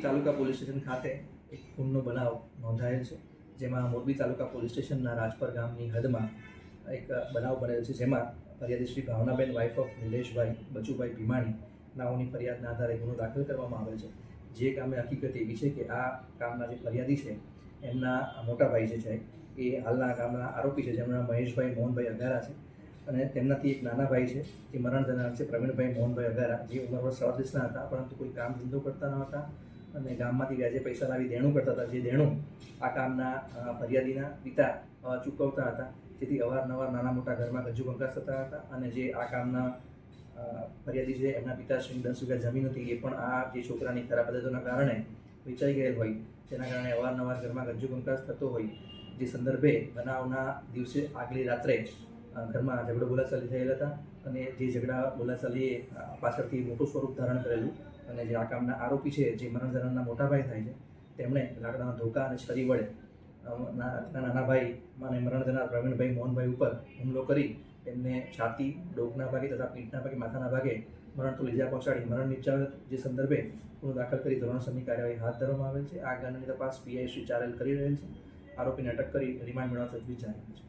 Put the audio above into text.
ખાતે એક ખૂનનો બનાવ નોંધાયેલ છે. જેમાં મોરબી તાલુકા પોલીસ સ્ટેશનના રાજપર ગામની હદમાં એક બનાવ બનેલ છે. જેમાં ફરિયાદી શ્રી ભાવનાબેન વાઇફ ઓફ નિલેશભાઈ, બચુભાઈ ભીમાણી નાઓની ફરિયાદના આધારે ગુનો દાખલ કરવામાં આવેલ છે. જે કામે હકીકત એવી છે કે આ કામના જે ફરિયાદી છે, એમના મોટા ભાઈ જે છે, એ હાલના કામના આરોપી છે. જેમના મહેશભાઈ, મોહનભાઈ અગારા છે. અને તેમનાથી એક નાના ભાઈ છે, જે મરણ જનાર છે, પ્રવીણભાઈ, મોહનભાઈ અગારા. જે ઉંમર વર્ષ સડત્રીસના હતા, પરંતુ કોઈ કામ ધંધો કરતા ન હતા. અને ગામમાંથી વ્યાજે પૈસા લાવી દેણું કરતા હતા. જે દેણું આ કામના ફરિયાદીના પિતા ચૂકવતા હતા. જેથી અવારનવાર નાના મોટા ઘરમાં ગજ્જુ કંકાસ થતા હતા અને જે આ કામના ફરિયાદી છે, એમના પિતાશ્રીની દસ વીઘા જમીન હતી, એ પણ આ જે છોકરાની ખરાબ આદતોના કારણે વેચાઈ ગયેલ હોય. તેના કારણે અવારનવાર ઘરમાં ગજ્જુ કંકાસ થતો હોય. જે સંદર્ભે બનાવના દિવસે આગલી રાત્રે ઘરમાં ઝઘડો બોલાચાલી થયેલ હતા અને જે ઝઘડા બોલાચાલીએ પાછળથી મોટું સ્વરૂપ ધારણ કરેલું અને જે આ કામના આરોપી છે, જે મનોરંજનના મોટાભાઈ મોટા ભાઈ થાય છે, તેમણે લાકડાના ધોકા અને છરી વડે નાના ભાઈ અને મરણધનાર પ્રવીણભાઈ મોહનભાઈ ઉપર હુમલો કરી તેમને છાતી, ડોકના ભાગે તથા પીઠના ભાગે, માથાના ભાગે મરણ તો લીજા પહોંચાડી મરણ નિપજાવેલ જે સંદર્ભે ગુનો દાખલ કરી ધોરણસરની કાર્યવાહી હાથ ધરવામાં આવેલ છે. આ કાંડની તપાસ પીઆઈ ચારેલ કરી રહેલ છે. આરોપીને અટક કરી રિમાન્ડ મેળવવા તજવીજ જાહેર છે.